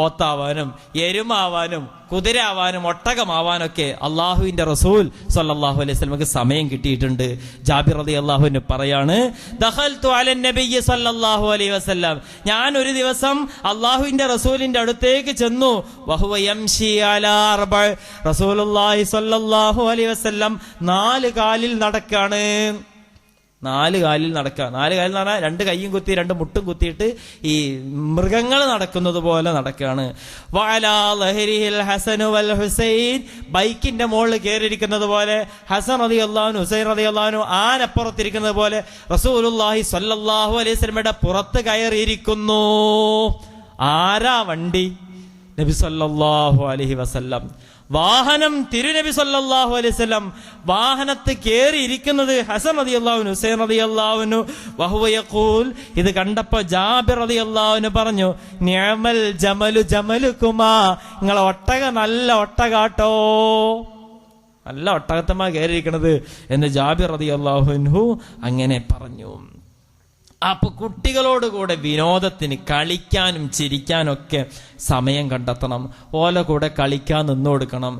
പോത്താവാനും എരുമാവാനും കുതിരാവാനും ഒട്ടകമാവാനൊക്കെ അള്ളാഹുവിന്റെ റസൂൽ സല്ലാഹു അലൈഹി സ്വലമക്ക് സമയം കിട്ടിയിട്ടുണ്ട്. ജാബിർ അലി അള്ളാഹുവിന് പറയാണ് അലൈഹി ഞാൻ ഒരു ദിവസം അള്ളാഹുവിന്റെ റസൂലിന്റെ അടുത്തേക്ക് ചെന്നു. റസൂൽ അലൈഹി നാല് കാലിൽ നടക്കാണ്. നാല് കാലിൽ നടക്കുക. നാല് കാലിൽ നടന്നാൽ രണ്ട് കൈയും കുത്തി രണ്ട് മുട്ടും കുത്തിയിട്ട് ഈ മൃഗങ്ങൾ നടക്കുന്നത് പോലെ നടക്കുകയാണ്. വൽ ഹുസൈൻ. ബൈക്കിന്റെ മുകളിൽ കയറിയിരിക്കുന്നത് പോലെ ഹസൻ അതി അള്ളാഹു ഹുസൈൻ അതി അള്ളാഹു ആനപ്പുറത്തിരിക്കുന്നത് പോലെ റസൂലുല്ലാഹി സ്വല്ലല്ലാഹു അലൈഹി സ്വലമയുടെ പുറത്ത് കയറിയിരിക്കുന്നു. ആരാ വണ്ടി? നബി സല്ലല്ലാഹു അലൈഹി വസല്ലം. വാഹനം തിരുനബി സല്ലാഹു അലൈഹി വസല്ലം വാഹനത്ത് കയറി ഇരിക്കുന്നത് ഹസൻ അതി അള്ളാഹുനു ഹുസൈൻ അതി അള്ളാഹുനു വഹുവയക്കൂൽ ഇത് കണ്ടപ്പോ ജാബിർ അതി അള്ളാഹുനു പറഞ്ഞു ഞമൽ ജമലു ജമലു കുമാ നിങ്ങളെ ഒട്ടക നല്ല ഒട്ടകാട്ടോ നല്ല ഒട്ടകത്തമാ കയറിയിരിക്കണത് എന്ന് ജാബിർ അതി അള്ളാഹുൻഹു അങ്ങനെ പറഞ്ഞു. അപ്പൊ കുട്ടികളോട് കൂടെ വിനോദത്തിന് കളിക്കാനും ചിരിക്കാനും ഒക്കെ സമയം കണ്ടെത്തണം. ഓല കൂടെ കളിക്കാൻ നിന്നു കൊടുക്കണം.